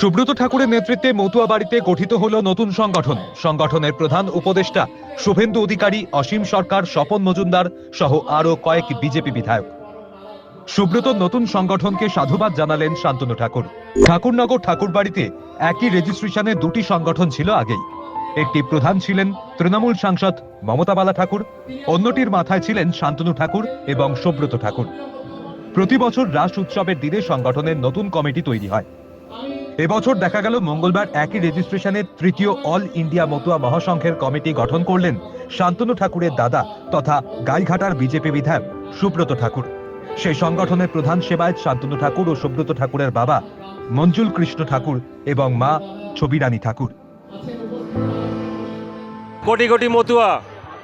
সুব্রত ঠাকুরের নেতৃত্বে মতুয়া বাড়িতে গঠিত হল নতুন সংগঠন। সংগঠনের প্রধান উপদেষ্টা শুভেন্দু অধিকারী, অসীম সরকার, স্বপন মজুমদার সহ আরও কয়েক বিজেপি বিধায়ক। সুব্রত নতুন সংগঠনকে সাধুবাদ জানালেন শান্তনু ঠাকুর। ঠাকুরনগর ঠাকুরবাড়িতে একই রেজিস্ট্রেশনে দুটি সংগঠন ছিল আগেই। একটি প্রধান ছিলেন তৃণমূল সাংসদ মমতা বালা ঠাকুর, অন্যটির মাথায় ছিলেন শান্তনু ঠাকুর এবং সুব্রত ঠাকুর। প্রতি বছর রাস উৎসবের দিনে সংগঠনের নতুন কমিটি তৈরি হয়। এবছর দেখা গেল মঙ্গলবার একই রেজিস্ট্রেশনের তৃতীয় অল ইন্ডিয়া মতুয়া মহাসংঘের কমিটি গঠন করলেন শান্তনু ঠাকুরের দাদা তথা গাইঘাটার বিজেপি বিধায়ক সুব্রত ঠাকুর। সেই সংগঠনের প্রধান সেবায়ত শান্তনু ঠাকুর ও সুব্রত ঠাকুরের বাবা মঞ্জুল কৃষ্ণ ঠাকুর এবং মা ছবিরানী ঠাকুর। কোটি কোটি মতুয়া,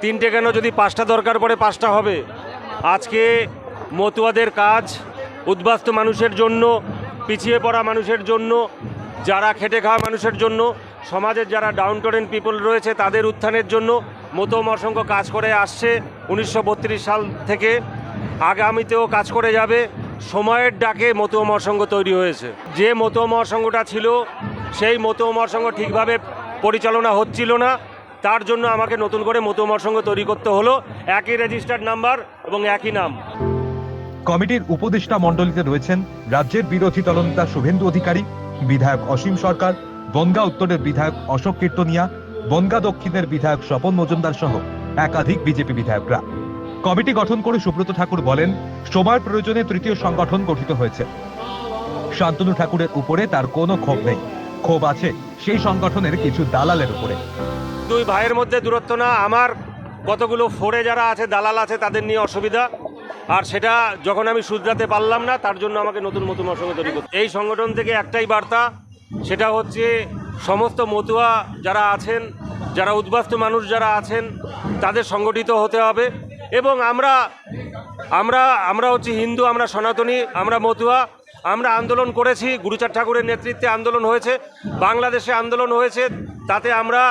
তিনটে কেন যদি পাঁচটা দরকার পড়ে পাঁচটা হবে? আজকে মতুয়াদের কাজ উদ্বাস্ত মানুষের জন্য পিছিয়ে পড়া মানুষের জন্য, যারা খেটে খাওয়া মানুষের জন্য, সমাজের যারা ডাউন টোরেন পিপল রয়েছে তাদের উত্থানের জন্য মতো মহাসংঘ কাজ করে আসছে উনিশশো বত্রিশ সাল থেকে। আগামীতেও কাজ করে যাবে। সময়ের ডাকে মতো মহাসংঘ তৈরি হয়েছে। যে মতো মহাসংঘটা ছিল, সেই মতো মহাসংঘ ঠিকভাবে পরিচালনা হচ্ছিল না। তার জন্য আমাকে নতুন করে মতোমর সঙ্গে তৈরি করতে হলো। একই রেজিস্টার্ড নাম্বার এবং একই নাম। কমিটির উপদেষ্টা মণ্ডলীতে রয়েছেন রাজ্যের বিরোধী দলনেতা শুভেন্দু অধিকারী, বিধায়ক অসীম সরকার, বনগা উত্তরের বিধায়ক অশোক কীর্তনিয়া, বনগা দক্ষিণের বিধায়ক স্বপন মজুমদার সহ একাধিক বিজেপি বিধায়করা। কমিটি গঠন করে সুব্রত ঠাকুর বলেন, সময়ের প্রয়োজনে তৃতীয় সংগঠন গঠিত হয়েছে। শান্তনু ঠাকুরের উপরে তার কোনো ক্ষোভ নেই। ক্ষোভ আছে সেই সংগঠনের কিছু দালালের উপরে। দুই ভাইয়ের মধ্যে দূরত্ব না, আমার কতগুলো ফোরে যারা আছে, দালাল আছে, তাদের নিয়ে অসুবিধা। আর সেটা যখন আমি শুধরাতে পারলাম না, তার জন্য আমাকে নতুন মতুমার সঙ্গে তৈরি করতে এই সংগঠন থেকে একটাই বার্তা, সেটা হচ্ছে সমস্ত মতুয়া যারা আছেন, যারা উদ্বাস্তু মানুষ যারা আছেন, তাদের সংগঠিত হতে হবে। এবং আমরা আমরা আমরা হচ্ছে হিন্দু, আমরা সনাতনী, আমরা মতুয়া, আমরা আন্দোলন করেছি, গুরুচাঁদ ঠাকুরের নেতৃত্বে আন্দোলন হয়েছে, বাংলাদেশে আন্দোলন হয়েছে, তাতে আমরা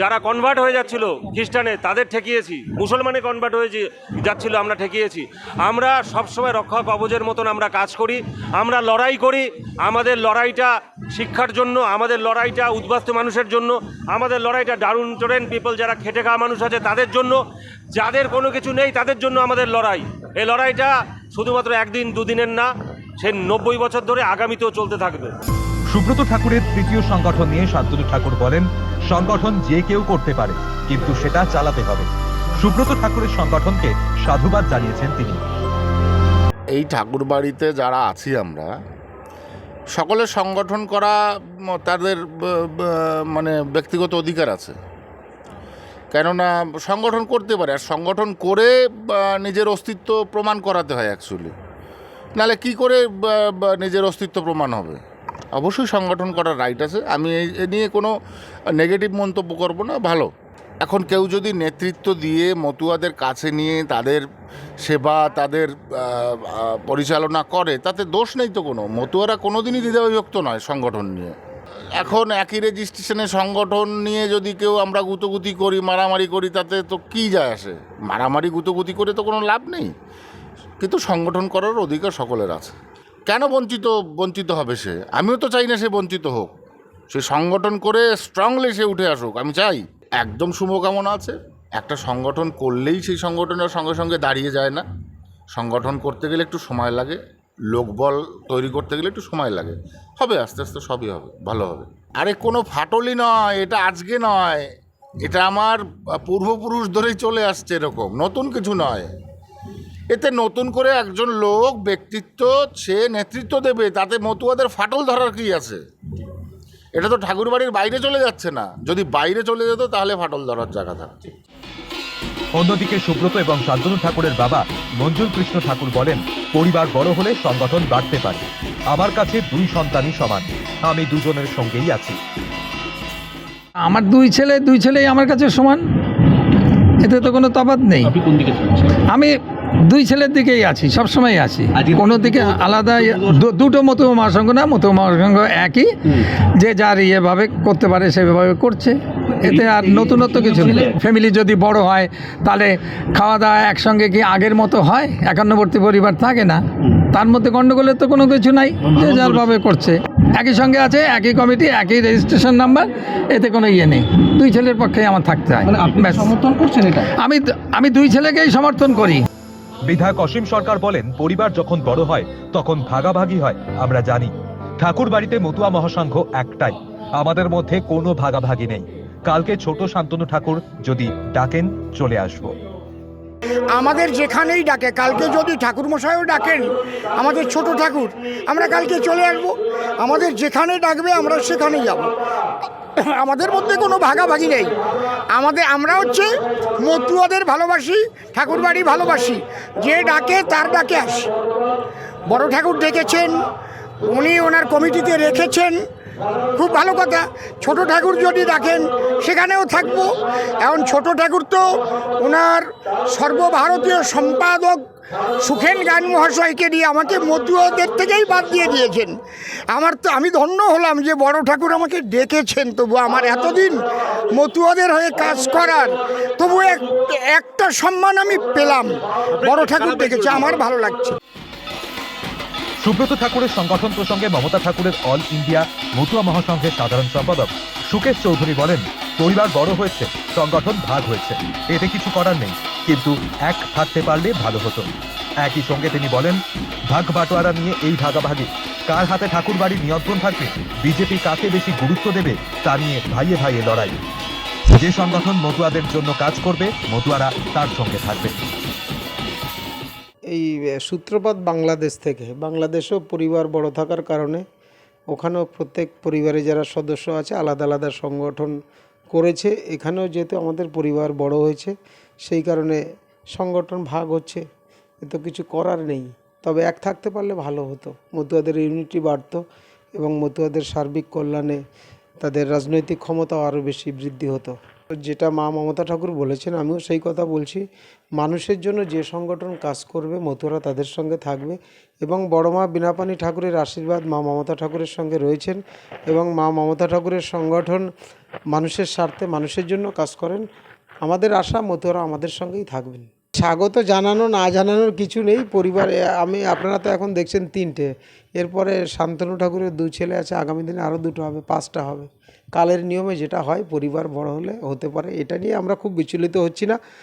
যারা কনভার্ট হয়ে যাচ্ছিল খ্রিস্টানে, তাদের ঠেকিয়েছি। মুসলমানে কনভার্ট হয়ে যাচ্ছিল, আমরা ঠেকিয়েছি। আমরা সবসময় রক্ষা কবচের মতন আমরা কাজ করি, আমরা লড়াই করি। আমাদের লড়াইটা শিক্ষার জন্য, আমাদের লড়াইটা উদ্বাস্ত মানুষের জন্য, আমাদের লড়াইটা ডাউন টোরেন পিপল যারা খেটে খাওয়া মানুষ আছে, তাদের জন্য। যাদের কোনো কিছু নেই, তাদের জন্য আমাদের লড়াই। এই লড়াইটা শুধুমাত্র একদিন, দুদিনের না, সে নব্বই বছর ধরে আগামীতেও চলতে থাকবে। সুব্রত ঠাকুরের তৃতীয় সংগঠন নিয়ে শান্তনু ঠাকুর বলেন, সংগঠন যে কেউ করতে পারে, কিন্তু সেটা চালাতে হবে। সুব্রত ঠাকুরের সংগঠনকে সাধুবাদ জানিয়েছেন তিনি। এই ঠাকুর বাড়িতে যারা আছি আমরা সকলের সংগঠন করা তাদের মানে ব্যক্তিগত অধিকার আছে। কেননা সংগঠন করতে পারে, আর সংগঠন করে নিজের অস্তিত্ব প্রমাণ করাতে হয় অ্যাকচুয়ালি নাহলে কি করে নিজের অস্তিত্ব প্রমাণ হবে? অবশ্যই সংগঠন করার রাইট আছে। আমি এ নিয়ে কোনো নেগেটিভ মন্তব্য করব না, ভালো। এখন কেউ যদি নেতৃত্ব দিয়ে মতুয়াদের কাছে নিয়ে তাদের সেবা, তাদের পরিচালনা করে, তাতে দোষ নেই তো কোনো। মতুয়ারা কোনোদিনই দ্বিধাবিভক্ত নয় সংগঠন নিয়ে। এখন একই রেজিস্ট্রেশনে সংগঠন নিয়ে যদি কেউ আমরা গুতগুতি করি, মারামারি করি, তাতে তো কী যায় আসে? মারামারি, গুতগুতি করে তো কোনো লাভ নেই। কিন্তু সংগঠন করার অধিকার সকলের আছে। কেন বঞ্চিত বঞ্চিত হবে সে? আমিও তো চাই না সে বঞ্চিত হোক। সে সংগঠন করে স্ট্রংলি সে উঠে আসুক, আমি চাই। একদম শুভকামনা আছে। একটা সংগঠন করলেই সেই সংগঠনের সঙ্গে সঙ্গে দাঁড়িয়ে যায় না। সংগঠন করতে গেলে একটু সময় লাগে। লোকবল তৈরি করতে গেলে একটু সময় লাগে। হবে, আস্তে আস্তে সবই হবে, ভালো হবে। আরে কোনো ফাটলই নয়, এটা আজকে নয়। এটা আমার পূর্বপুরুষ ধরেই চলে আসছে এরকম। নতুন কিছু নয়। এতে নতুন করে একজন লোক ব্যক্তিত্ব সে নেতৃত্ব দেবে তাতে মতুয়াদের ফাটল ধরার কি আছে? এটা তো ঠাকুরবাড়ির বাইরে চলে যাচ্ছে না। যদি বাইরে চলে যেত তাহলে ফাটল ধরার জায়গা থাকছে অন্যদিকে সুব্রত এবং শান্তনু ঠাকুরের বাবা মঞ্জুল কৃষ্ণ ঠাকুর বলেন পরিবার বড় হলে সংগঠন বাড়তে পারে। আমার কাছে দুই সন্তানই সমান। আমি দুজনের সঙ্গেই আছি। আমার দুই ছেলে দুই ছেলেই আমার কাছে সমান? এতে তো কোনো তফাৎ নেই। আমি দুই ছেলের দিকেই আছি সবসময় আছি। কোনো দিকে আলাদা দুটো মতো মহাসংঘ না মতো মহাসংঘ একই। যে যার ইয়েভাবে করতে পারে সেভাবে করছে। এতে আর নতুনত্ব কিছু নেই। ফ্যামিলি যদি বড় হয় তাহলে খাওয়া দাওয়া একসঙ্গে কি আগের মতো হয়? একান্নবর্তী পরিবার থাকে না। তার মধ্যে গণ্ডগোলের তো কোনো কিছু নাই যে যারভাবে করছে। একই সঙ্গে আছে একই কমিটি একই রেজিস্ট্রেশন নাম্বার এতে কোনো ইয়ে নেই। দুই ছেলের পক্ষেই আমার থাকতে হয়। করছেন আমি আমি দুই ছেলেকেই সমর্থন করি। বিধায়ক অসীম সরকার বলেন, পরিবার যখন বড় হয়, তখন ভাগাভাগি হয়, আমরা জানি। ঠাকুর বাড়িতে মতুয়া মহাসংঘ একটাই। আমাদের মধ্যে কোনো ভাগাভাগি নেই। কালকে ছোট শান্তনু ঠাকুর যদি ডাকেন, চলে আসব। আমাদের যেখানেই ডাকে, কালকে যদি ঠাকুর মশাইও ডাকেন, আমাদের ছোট ঠাকুর, আমরা কালকে চলে আসব। আমাদের যেখানে ডাকবে, আমরা সেখানে যাব। আমাদের মধ্যে কোনো ভাগাভাগি নেই। আমাদের, আমরা হচ্ছে মতুয়াদের ভালোবাসি ঠাকুর বাড়ি ভালোবাসি। যে ডাকে তার ডাকে আসি। বড় ঠাকুর ডেকেছেন, উনি ওনার কমিটিতে রেখেছেন। খুব ভালো কথা। ছোট ঠাকুর যদি ডাকেন, সেখানেও থাকব। এখন ছোট ঠাকুর তো ওনার সর্বভারতীয় সম্পাদক সুখেন গান মহাশয়কে দিয়ে আমাকে মতুয়াদের থেকেই বাদ দিয়ে দিয়েছেন। আমার তো, আমি ধন্য হলাম যে বড় ঠাকুর আমাকে ডেকেছেন, তবু আমার এতদিন মতুয়াদের হয়ে কাজ করার, তবু এক, একটা সম্মান আমি পেলাম। বড় ঠাকুর ডেকেছে, আমার ভালো লাগছে। সুব্রত ঠাকুরের সংগঠন প্রসঙ্গে মমতা ঠাকুরের অল ইন্ডিয়া মতুয়া মহাসংঘের সাধারণ সম্পাদক সুকেশ চৌধুরী বলেন, পরিবার বড় হয়েছে, সংগঠন ভাগ হয়েছে, এতে কিছু করার নেই। কিন্তু এক থাকতে পারলে ভালো হতো। একই সঙ্গে তিনি বলেন, ভাগ বাটোয়ারা নিয়ে এই ভাগাভাগি। কার হাতে ঠাকুর বাড়ির নিয়ন্ত্রণ থাকবে? বিজেপি কাকে বেশি গুরুত্ব দেবে? তা নিয়ে ভাইয়ে ভাইয়ে লড়াই। যে সংগঠন মতুয়াদের জন্য কাজ করবে, মতুয়ারা তার সঙ্গে থাকবে। এই সূত্রপাত বাংলাদেশ থেকে। বাংলাদেশেও পরিবার বড় থাকার কারণে ওখানেও প্রত্যেক পরিবারে যারা সদস্য আছে, আলাদা আলাদা সংগঠন করেছে। এখানেও যেহেতু আমাদের পরিবার বড় হয়েছে সেই কারণে সংগঠন ভাগ হচ্ছে এ তো কিছু করার নেই। তবে এক থাকতে পারলে ভালো হতো। মতুয়াদের ইউনিটি বাড়তো এবং মতুয়াদের সার্বিক কল্যাণে তাদের রাজনৈতিক ক্ষমতাও আরও বেশি বৃদ্ধি হতো। যেটা মা মমতা ঠাকুর বলেছেন, আমিও সেই কথা বলছি। মানুষের জন্য যে সংগঠন কাজ করবে, মতুয়ারা তাদের সঙ্গে থাকবে এবং বড় মা বিনাপানি ঠাকুরের আশীর্বাদ মা মমতা ঠাকুরের সঙ্গে রয়েছেন এবং মা মমতা ঠাকুরের সংগঠন মানুষের স্বার্থে মানুষের জন্য কাজ করেন। আমাদের আশা মতুয়ারা আমাদের সঙ্গেই থাকবেন। স্বাগত জানানো, না জানানোর কিছু নেই। পরিবারে আমি, আপনারা তো এখন দেখছেন তিনটে। এরপরে শান্তনু ঠাকুরের দু ছেলে আছে, আগামী দিনে আরও দুটো হবে, পাঁচটা হবে। কালের নিয়মে যেটা হয়, পরিবার বড় হলে হতে পারে। এটা নিয়ে আমরা খুব বিচলিত হচ্ছি না।